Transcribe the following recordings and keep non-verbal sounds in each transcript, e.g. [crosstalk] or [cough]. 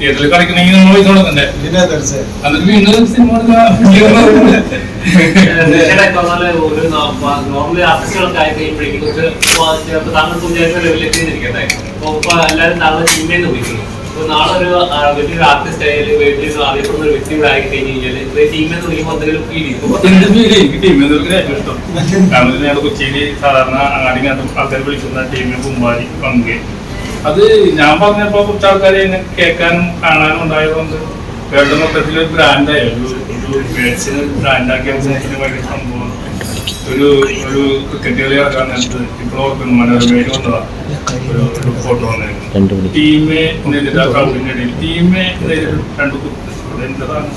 തിയേറ്ററിൽ കളിക്കണമെങ്കിൽ നമ്മൾ പൈസ കൊടുക്കണ്ടേ? പിന്നെ തീർച്ചയായും. എന്നിട്ട് വീണ്ടും സിനിമ ചേട്ടാ ഇപ്പൊ പറഞ്ഞ ഒരു നോർമലി ആർട്ടിസ്റ്റുകളൊക്കെ ആയി കഴിയുമ്പോഴേക്കും കുറച്ച് ഇപ്പൊ ചിലപ്പോ താങ്കൾക്ക് വിചാരിച്ച ലെവലിൽ എത്തിയിരിക്കട്ടെ. അപ്പൊ ഇപ്പൊ എല്ലാവരും താങ്കൾ ടീമേന്ന് വിളിക്കുന്നു അപ്പോൾ നാളെ ഒരു ആ, വലിയൊരു ആർട്ടിസ്റ്റ് ആയാലും വലിയൊരു അറിയപ്പെടുന്ന ഒരു വ്യക്തി ഇവിടെ ആയി കഴിഞ്ഞ് കഴിഞ്ഞാൽ ടീമെന്ന് വിളിക്കുമ്പോൾ എന്തെങ്കിലും ഫീൽ ചെയ്യും. [laughs] കൊച്ചിയിൽ സാധാരണ അങ്ങാടിക്കകത്ത് ആൾക്കാർ വിളിക്കുന്ന ടീമിന് കുമ്പാരി പങ്ക് അത് ഞാൻ പറഞ്ഞപ്പോ കുറച്ച് ആൾക്കാർ കേൾക്കാനും കാണാനും ഉണ്ടായതുകൊണ്ട് വേൾഡ് മൊത്തത്തിൽ ഒരു ബ്രാൻഡായി ഒരു ഒരു പേഴ്സിന് ബ്രാൻഡാക്കിയ ഭയങ്കര സംഭവം. ഒരു ഒരു ക്രിക്കറ്റ് കളി ഇപ്പോഴും നേരത്ത് ഇപ്പോൾ ഓർക്കുന്നു. മനോരമയിൽ വന്നതാ ഒരു റിപ്പോർട്ട് വന്നായിരുന്നു ടീമെ എന്നെതിരെ ക്രൗഡിന്റെ ഇടയിൽ ടീമെ എന്നെതിരെ രണ്ട് അതെന്താണ്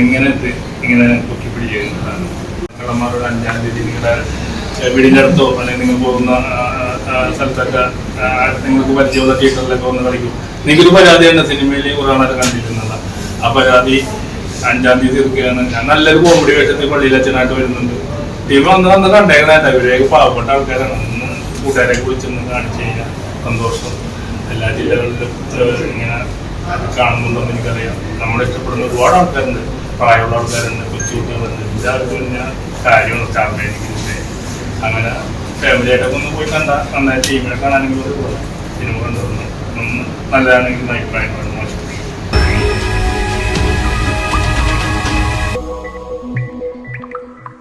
ഇങ്ങനെ ഇത് ഇങ്ങനെ പൊക്കി പിടിക്കുന്നതാണ് കള്ളന്മാരുടെ അഞ്ചാം തീയതി നിങ്ങളുടെ വീടിന്റെ അടുത്തോ അല്ലെങ്കിൽ നിങ്ങൾ പോകുന്ന സ്ഥലത്തൊക്കെ നിങ്ങൾക്ക് പരിചയമുള്ള തിയേറ്ററിലൊക്കെ വന്ന് കളിക്കും നിങ്ങൾക്കൊരു പരാതിയുണ്ട് സിനിമയിൽ കുറവാണൊക്കെ നാളൊക്കെ കണ്ടിട്ടുള്ളതാണ് ആ പരാതി അഞ്ചാം തീയതി തീർക്കുകയാണ് ഞാൻ നല്ലൊരു കോമഡി വേഷത്തിൽ പള്ളിയിൽ അച്ഛനായിട്ട് വരുന്നുണ്ട്. ടീം വന്ന് വന്ന് കണ്ടേക്കണായിട്ട് അവരേക്ക് പാവപ്പെട്ട ആൾക്കാരാണ്. ഒന്ന് കൂട്ടുകാരെ വിളിച്ചൊന്ന് കാണിച്ചു കഴിഞ്ഞാൽ സന്തോഷം. എല്ലാ ജില്ലകളിലും ഇങ്ങനെ കാണുന്നുണ്ടോ കാണുന്നുണ്ടെന്ന് എനിക്കറിയാം. നമ്മളെ ഇഷ്ടപ്പെടുന്ന ഒരുപാട് ആൾക്കാരുണ്ട്. പ്രായമുള്ള ആൾക്കാരുണ്ട്. കൊച്ചുകുട്ടികളുണ്ട്. എല്ലാവർക്കും ഞാൻ കാര്യമാണ് സ്റ്റാഫ് അങ്ങനെ ഫാമിലി ആയിട്ടൊക്കെ ഒന്ന് പോയി കണ്ട നന്നായി ടീമിനെ കാണാനെങ്കിലും ഒരു സിനിമ കണ്ടു നല്ലതാണെങ്കിൽ അഭിപ്രായം മോശം.